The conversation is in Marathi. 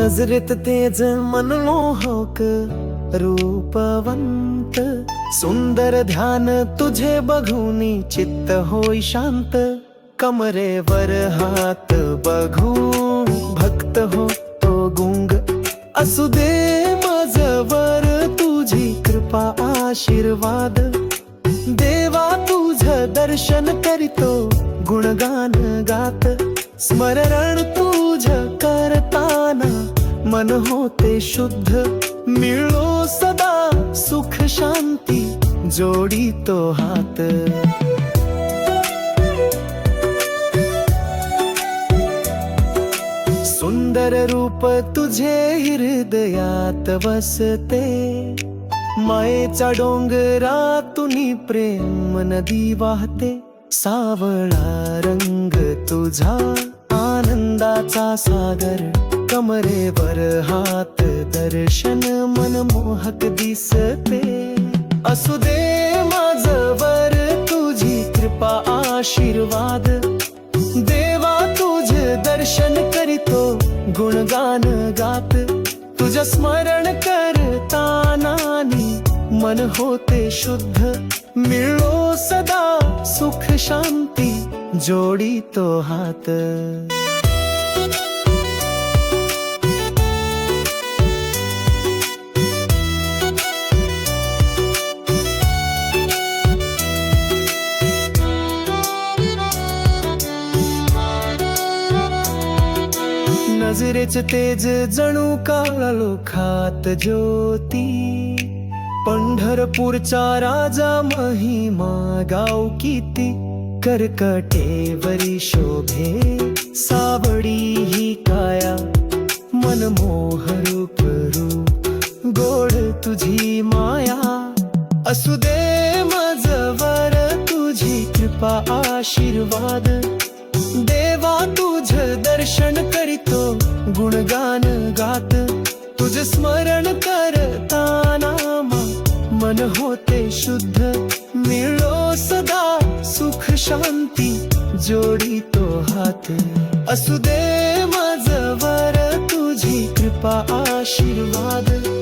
नजरेत तेज मनमोहक रूपवंत. सुंदर ध्यान तुझे बघूनी चित्त होई शांत. कमरेवर हात बघू भक्त हो तो गुंग. असू दे माझवर तुझी कृपा आशीर्वाद. देवा तुझ दर्शन करीतो गुणगान गात. स्मरण तुझ करताना मन होते शुद्ध. मिळो सदा सुख शांती जोडीतो हात. सुंदर रूप तुझे हृदयात वसते. मायेचा डोंगरा तुनी प्रेम नदी वाहते. सावळा रंग तुझा. आनंदाचा सागर कमरेवर हात दर्शन मनमोहक दिसते. असू दे माझवर तुझी कृपा आशीर्वाद. देवा तुझ दर्शन करीतो गुणगान गात. तुझ स्मरण करताना मन होते शुद्ध. मिळो सदा सुख शांती जोडीतो हात. नजरेच तेज जणू काळलो खात ज्योती. पंढरपूरचा राजा महिमा गाव किती. कर्कटेवरी शोभे सावडी ही काया. मनमोह रूप रूप गोड तुझी माया. असू दे माझवर तुझी कृपा आशीर्वाद. देवा तुझ दर्शन करीतो गुणगान गात. तुझ स्मरण करताना मन होते शुद्ध. मिळो सदा सुख शांती जोडीतो हात. असू दे माझ तुझी कृपा आशीर्वाद.